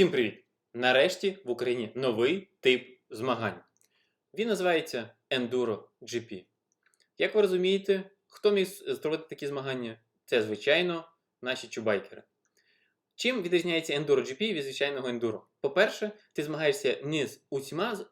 Всім привіт! Нарешті в Україні новий тип змагань. Він називається Enduro GP. Як ви розумієте, хто міг зробити такі змагання? Це, звичайно, наші чубайкери. Чим відрізняється Enduro GP від звичайного Enduro? По-перше, ти змагаєшся не з усіма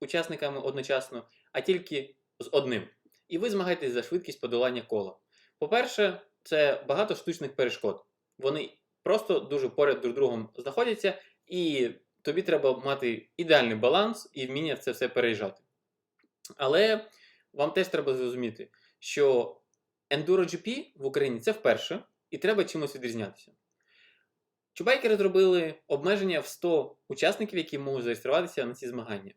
учасниками одночасно, а тільки з одним. І ви змагаєтесь за швидкість подолання кола. По-перше, це багато штучних перешкод. Вони просто дуже поряд друг другом знаходяться, і тобі треба мати ідеальний баланс і вміння це все переїжджати. Але вам теж треба зрозуміти, що Enduro GP в Україні це вперше, і треба чимось відрізнятися. Чубайкери зробили обмеження в 100 учасників, які можуть зареєструватися на ці змагання.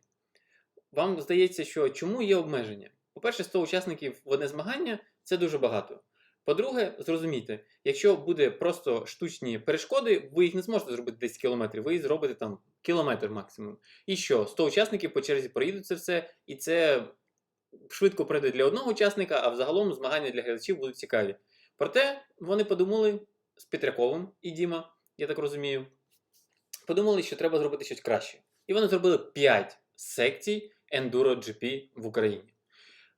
Вам здається, що чому є обмеження? По-перше, 100 учасників в одне змагання це дуже багато. По-друге, зрозумійте, якщо буде просто штучні перешкоди, ви їх не зможете зробити 10 кілометрів, ви їх зробите там кілометр максимум. І що? 100 учасників по черзі проїдуть це все, і це швидко пройде для одного учасника, а взагалом змагання для глядачів будуть цікаві. Проте вони подумали з Петряковим і Діма, я так розумію, подумали, що треба зробити щось краще. І вони зробили 5 секцій Enduro GP в Україні.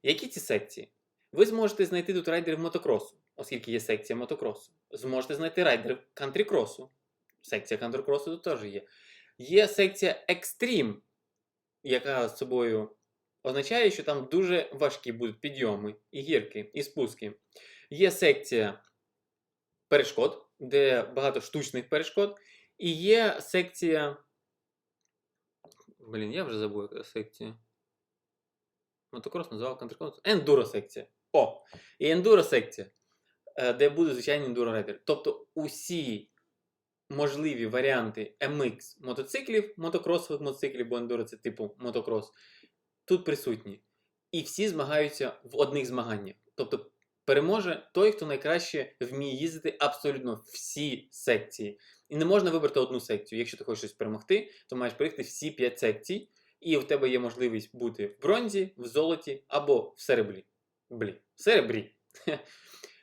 Які ці секції? Ви зможете знайти тут райдерів мотокросу, оскільки є секція мотокросу. Зможете знайти райдерів кантрікросу. Секція кантрікросу тут теж є. Є секція екстрім, яка з собою означає, що там дуже важкі будуть підйоми, і гірки, і спуски. Є секція перешкод, де багато штучних перешкод. І є секція. Блін, я вже забув, яка секція. Мотокрос називав контркрос. Ендуро секція. О! І ендуро секція, е, де буде звичайний ендуро райдер. Тобто усі можливі варіанти MX мотоциклів, мотокросових мотоциклів, бо ендуро це типу мотокрос, тут присутні. І всі змагаються в одних змаганнях. Тобто переможе той, хто найкраще вміє їздити абсолютно всі секції. І не можна вибрати одну секцію. Якщо ти хочеш щось перемогти, то маєш проїхати всі 5 секцій, і в тебе є можливість бути в бронзі, в золоті або в серебрі. Блі, серебрі.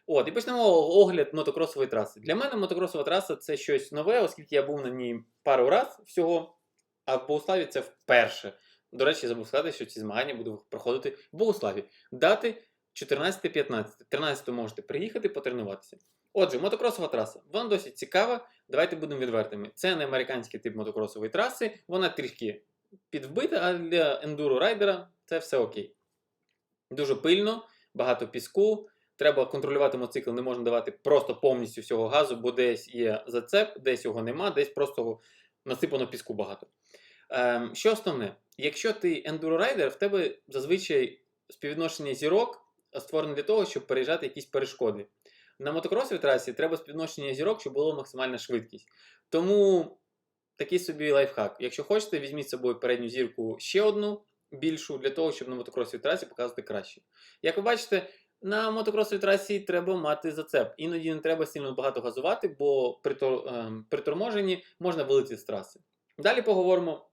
От, і почнемо огляд мотокросової траси. Для мене мотокросова траса це щось нове, оскільки я був на ній пару раз всього, а в Богославі це вперше. До речі, забув сказати, що ці змагання буду проходити в Богославі. Дати 14-15. 13 можете приїхати потренуватися. Отже, мотокросова траса. Вона досить цікава. Давайте будемо відвертими. Це не американський тип мотокросової траси, вона трішки підвбита, а для ендуро райдера це все окей. Дуже пильно, багато піску. Треба контролювати мотоцикл, не можна давати просто повністю всього газу, бо десь є зацеп, десь його нема, десь просто насипано піску багато. Ем, що основне, якщо ти ендуро-райдер, в тебе зазвичай співвідношення зірок створене для того, щоб переїжджати якісь перешкоди. На мотокросовій трасі треба співвідношення зірок, щоб була максимальна швидкість. Тому такий собі лайфхак. Якщо хочете, візьміть з собою передню зірку ще одну більшу, для того, щоб на мотокросовій трасі показувати краще. Як ви бачите, на мотокросовій трасі треба мати зацеп. Іноді не треба сильно багато газувати, бо при, ем, при торможенні можна вилетіти з траси. Далі поговоримо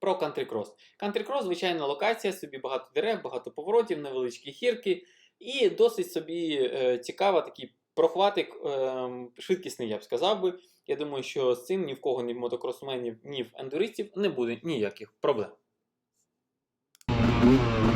про кантрікрос. Кантрікрос, звичайна локація, собі багато дерев, багато поворотів, невеличкі гірки. І досить собі е, цікава такий прохватик, е, швидкісний, я б сказав би. Я думаю, що з цим ні в кого, ні в мотокросменів, ні в ендуристів не буде ніяких проблем. Whoa.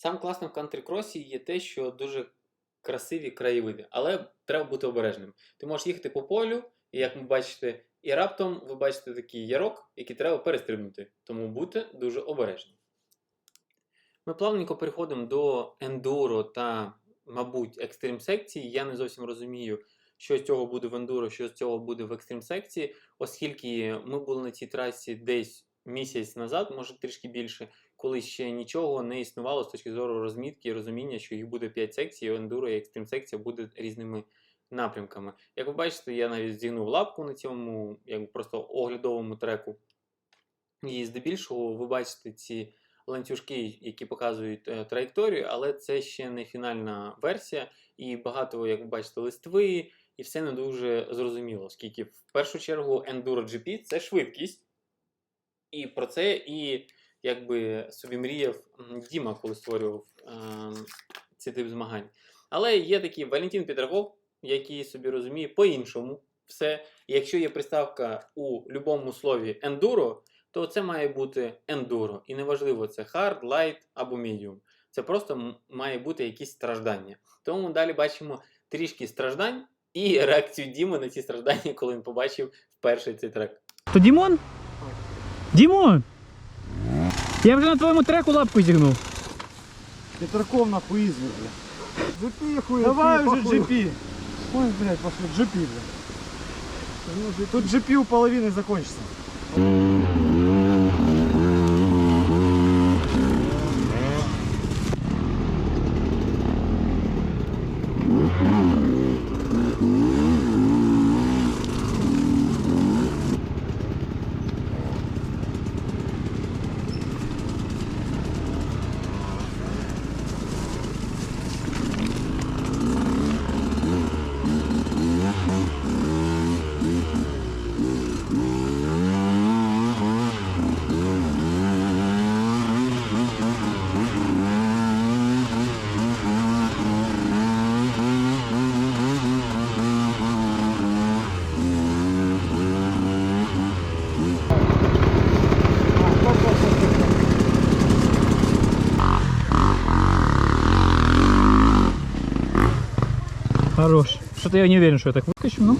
Сам класно в кантрі-кросі є те, що дуже красиві краєвиди, але треба бути обережним. Ти можеш їхати по полю, і як ви бачите, і раптом ви бачите такий ярок, який треба перестрибнути. Тому будьте дуже обережні. Ми плавненько переходимо до ендуро та, мабуть, екстрим секції. Я не зовсім розумію, що з цього буде в ендуро, що з цього буде в екстрим секції, оскільки ми були на цій трасі десь місяць назад, може трішки більше, коли ще нічого не існувало з точки зору розмітки і розуміння, що їх буде 5 секцій, і ендуро і екстрим секція буде різними напрямками. Як ви бачите, я навіть зігнув лапку на цьому якби просто оглядовому треку. І здебільшого ви бачите ці ланцюжки, які показують е, траєкторію, але це ще не фінальна версія, і багато, як ви бачите, листви, і все не дуже зрозуміло, оскільки в першу чергу Enduro GP це швидкість. І про це і якби собі мріяв Діма, коли створював ем, цей тип змагань. Але є такий Валентин Петраков, який собі розуміє по-іншому все. І якщо є приставка у будь-якому слові enduro, то це має бути enduro. І неважливо, це hard, light або medium. Це просто має бути якісь страждання. Тому далі бачимо трішки страждань і реакцію Діми на ці страждання, коли він побачив вперше цей трек. То Дімон? Дімон! Я вже на твоєму треку лапку зігнув. Петраков на измер, бля. GP хуй. Давай уже GP. Ой, блядь, пошли. GP, блядь. Тут GP у половины закончится. Хорош. Что-то я не уверен, что я так выкачу, ну.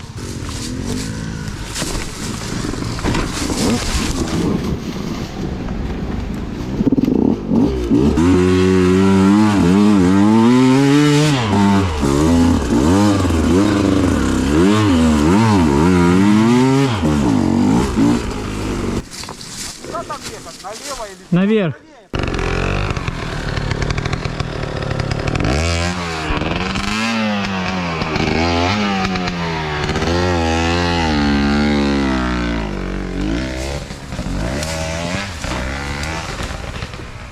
Наверх.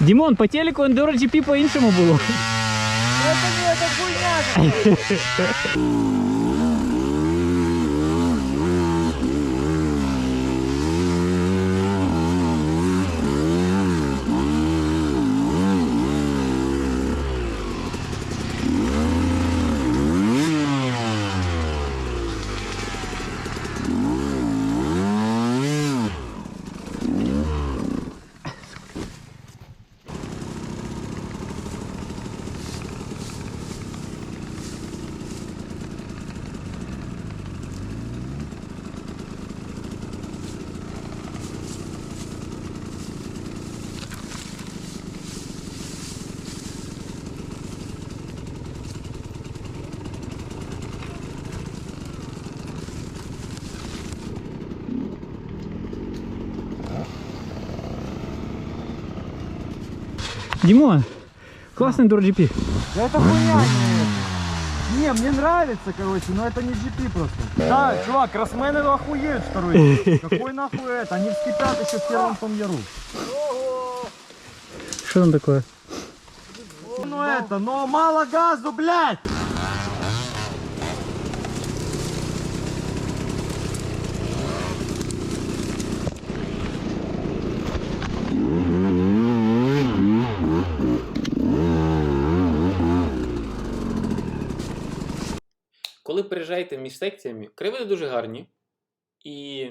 Дімон, по телеку Enduro GP по-іншому було. Это не это хуйня. Дімон, класний Enduro GP. Да это хуйня не мне нравится, короче, но это не GP просто. Да, чувак, кроссмены охуеют второй. Какой нахуй это? Они вскипят еще в первом том яру. Що там таке? Ну это, но мало газу, блядь! Переїжджаєте між секціями, кривини дуже гарні. І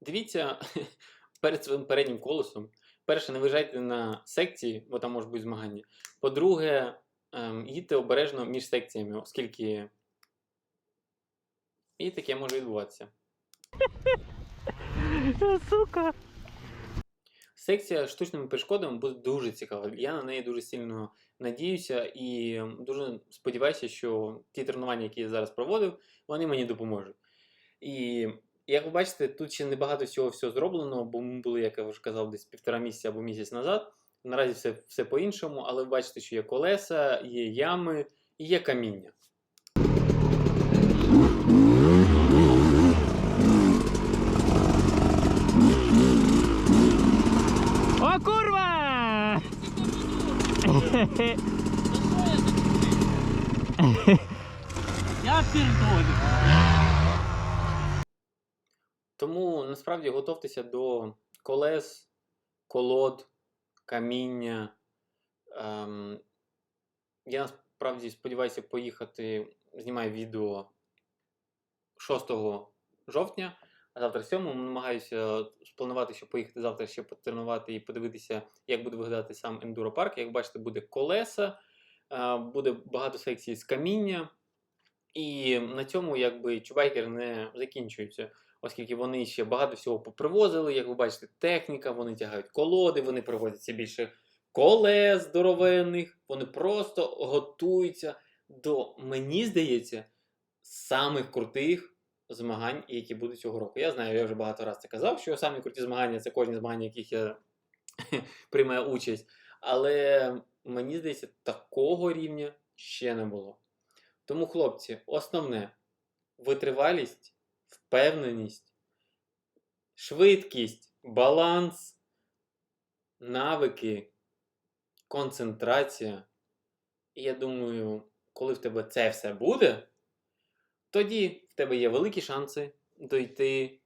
дивіться перед своїм переднім колесом, перше, не виїжджайте на секції, бо там можуть бути змагання. По-друге, ем, їдьте обережно між секціями, оскільки і таке може відбуватися. Сука. Секція штучними перешкодами буде дуже цікава. Я на неї дуже сильно надіюся і дуже сподіваюся, що ті тренування, які я зараз проводив, вони мені допоможуть. І як ви бачите, тут ще небагато всього всього зроблено, бо ми були, як я вже казав, десь півтора місяця або місяць назад. Наразі все, все по-іншому, але ви бачите, що є колеса, є ями і є каміння. О, курва! Я передолю. Тому насправді готовтеся до колес, колод, каміння. Ем, я насправді сподіваюся поїхати, знімаю відео 6 жовтня, а завтра 7 намагаюся спланувати, щоб поїхати завтра ще потренувати і подивитися, як буде виглядати сам ендуропарк. Як бачите, буде колеса, е, буде багато секцій з каміння. І на цьому якби чубайкер не закінчується оскільки вони ще багато всього попривозили. Як ви бачите, техніка, вони тягають колоди, вони привозяться більше колес здоровенних, вони просто готуються до, мені здається, самих крутих змагань, які будуть цього року. Я знаю, я вже багато разів це казав, що самі круті змагання це кожні змагання, в яких я приймаю участь. Але мені здається, такого рівня ще не було. Тому, хлопці, основне витривалість впевненість, швидкість, баланс, навики, концентрація. І я думаю, коли в тебе це все буде, тоді в тебе є великі шанси дойти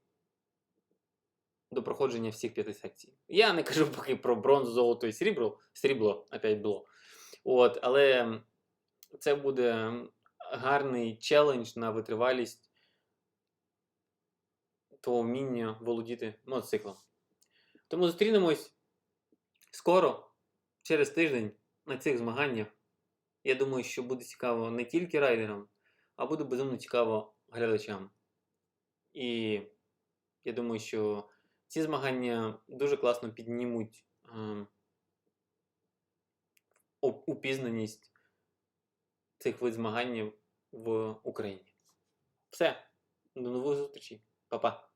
до проходження всіх п'яти секцій. Я не кажу поки про бронзу, золото і срібло, срібло опять було. От, але це буде гарний челендж на витривалість твого вміння володіти мотоциклом. Тому зустрінемось скоро, через тиждень, на цих змаганнях. Я думаю, що буде цікаво не тільки райдерам, а буде безумно цікаво глядачам. І я думаю, що ці змагання дуже класно піднімуть е, упізнаність цих вид змагань в Україні. Все. До нових зустрічей. Па-па.